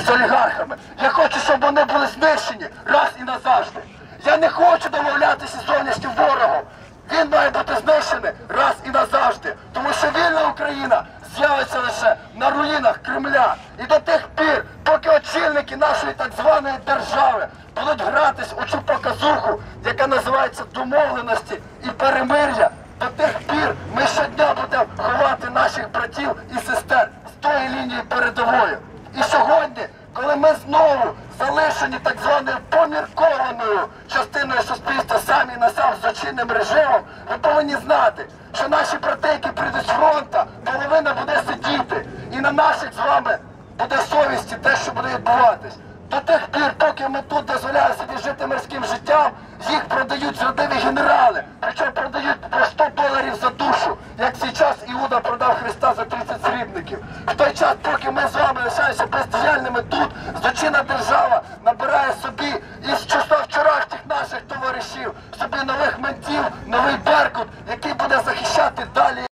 з олігархами. Я хочу, щоб вони були знищені раз і назавжди. Я не хочу домовлятися з зовнішнім ворогом. Він має бути знищений раз і назавжди. Тому що вільна Україна з'явиться лише на руїнах Кремля. І до тих пір, поки очільники нашої так званої держави будуть гратись у цю показуху, яка називається домовленості і перемир'я, до тих пір ми щодня будемо ховати наших братів і сестер з тої лінії передової. І сьогодні, коли ми знову залишені так званою поміркованою частиною суспільства самі на сам з злочинним режимом, ви повинні знати, що наші брати, які прийдуть з фронта, половина буде сидіти. І на наших з вами буде совісті те, що буде відбуватись. До тих пір, поки ми тут дозволяємо собі жити мирським життям, їх продають зрадиві генерали. Причому продають по 100 доларів за душу, як час Іуда продав Христа за 30 срібників. В той час, поки ми з вами лишаємося бездіяльними тут, злочинна держава набирає собі із числа вчорашніх наших товаришів, собі нових ментів, новий беркут, який буде захищати далі.